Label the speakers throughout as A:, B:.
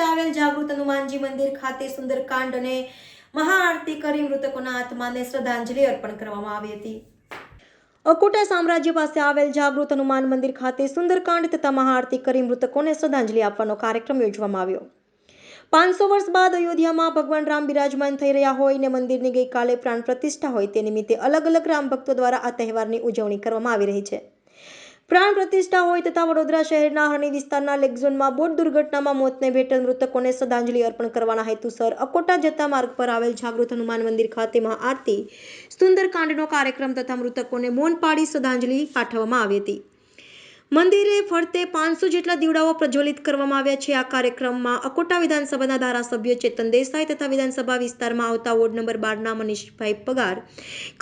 A: આવેલ જાગૃત હનુમાનજી મંદિર ખાતે સુંદરકાંડ અને મહાઆરતી કરી મૃતકોના આત્માને શ્રદ્ધાંજલિ અર્પણ કરવામાં આવી હતી. અકોટા સામ્રાજ્ય પાસે આવેલ જાગૃત હનુમાન મંદિર ખાતે સુંદરકાંડ તથા મહાઆરતી કરી મૃતકોને શ્રદ્ધાંજલિ આપવાનો કાર્યક્રમ યોજવામાં આવ્યો. પાંચસો વર્ષ બાદ અયોધ્યામાં ભગવાન રામ બિરાજમાન થઈ રહ્યા હોય ને મંદિરની ગઈકાલે પ્રાણ પ્રતિષ્ઠા હોય તે નિમિત્તે અલગ અલગ રામ ભક્તો દ્વારા આ તહેવારની ઉજવણી કરવામાં આવી રહી છે. પ્રાણ પ્રતિષ્ઠા હોય તથા વડોદરા શહેરના હરણી વિસ્તારના લેકઝોનમાં બોટ દુર્ઘટનામાં મોતને ભેટેલ મૃતકોને શ્રદ્ધાંજલિ અર્પણ કરવાના હેતુસર અકોટા જતા માર્ગ પર આવેલ જાગૃત હનુમાન મંદિર ખાતે મહાઆરતી સુંદરકાંડનો કાર્યક્રમ તથા મૃતકોને મૌન પાડી શ્રદ્ધાંજલિ પાઠવવામાં આવી હતી. મંદિરે ફરતે પાંચસો જેટલા દીવડાઓ પ્રજ્વલિત કરવામાં આવ્યા છે. આ કાર્યક્રમમાં અકોટા વિધાનસભાના ધારાસભ્ય ચેતન દેસાઈ તથા વિધાનસભા વિસ્તારમાં આવતા વોર્ડ નંબર બારના મનીષભાઈ પગાર,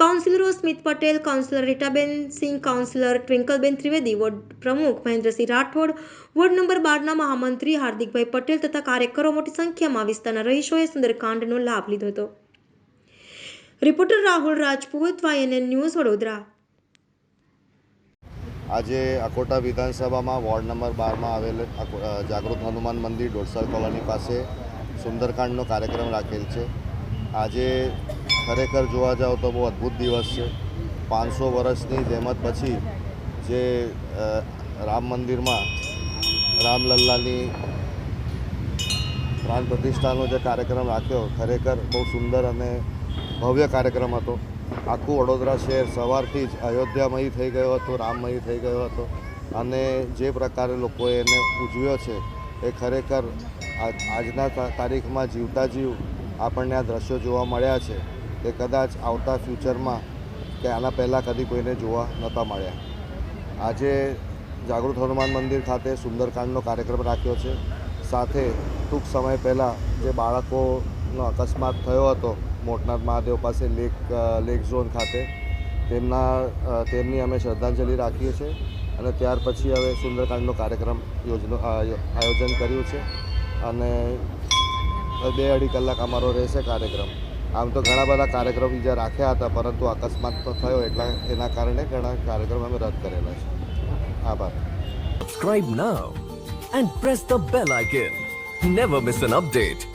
A: કાઉન્સિલરો Smit Patel, councillor Ritaben Singh, councillor Twinkleben Trivedi, ward પ્રમુખ મહેન્દ્રસિંહ રાઠોડ, વોર્ડ નંબર બારના મહામંત્રી હાર્દિકભાઈ પટેલ તથા કાર્યકરો મોટી સંખ્યામાં વિસ્તારના રહીશોએ સુંદરકાંડનો લાભ લીધો હતો. Reporter Rahul Rajput, YNN news Vadodara.
B: આજે અકોટા વિધાનસભામાં વોર્ડ નંબર બારમાં આવેલ જાગૃત હનુમાન મંદિર ડોરસર કોલોની પાસે સુંદરકાંડનો કાર્યક્રમ રાખેલ છે. આજે ખરેખર જોવા જાઓ તો બહુ અદ્ભુત દિવસ છે. પાંચસો વર્ષની જહેમત પછી જે રામ મંદિરમાં રામલલ્લાની પ્રાણ પ્રતિષ્ઠાનો જે કાર્યક્રમ રાખ્યો, ખરેખર બહુ સુંદર અને ભવ્ય કાર્યક્રમ હતો. આખું વડોદરા શહેર સવારથી જ અયોધ્યામય થઈ ગયો હતો, રામમય થઈ ગયો હતો. અને જે પ્રકારે લોકોએ એને ઉજવ્યો છે, એ ખરેખર આજ- આજના તારીખમાં જીવતા જીવ આપણને આ દ્રશ્યો જોવા મળ્યા છે તે કદાચ આવતા ફ્યુચરમાં કે આના પહેલાં કદી કોઈને જોવા નહોતા મળ્યા. આજે જાગૃત હનુમાન મંદિર ખાતે સુંદરકાંડનો કાર્યક્રમ રાખ્યો છે. સાથે ટૂંક સમય પહેલાં જે બાળકોનો અકસ્માત થયો હતો મોટનાથ મહાદેવ પાસે લેક લેક ઝોન ખાતે. તેમના તેમની અમે શ્રદ્ધાંજલિ રાખીએ છીએ અને ત્યાર પછી હવે સુંદરકાંડનો કાર્યક્રમ યોજનો આયો- આયોજન કર્યું છે અને બે અઢી કલાક અમારો રહેશે કાર્યક્રમ. આમ તો ઘણા બધા કાર્યક્રમ બીજા રાખ્યા હતા, પરંતુ અકસ્માત થયો એટલા એના કારણે ઘણા કાર્યક્રમ અમે રદ કરેલા છે. આભાર.
C: Subscribe now and press the bell icon never miss an update.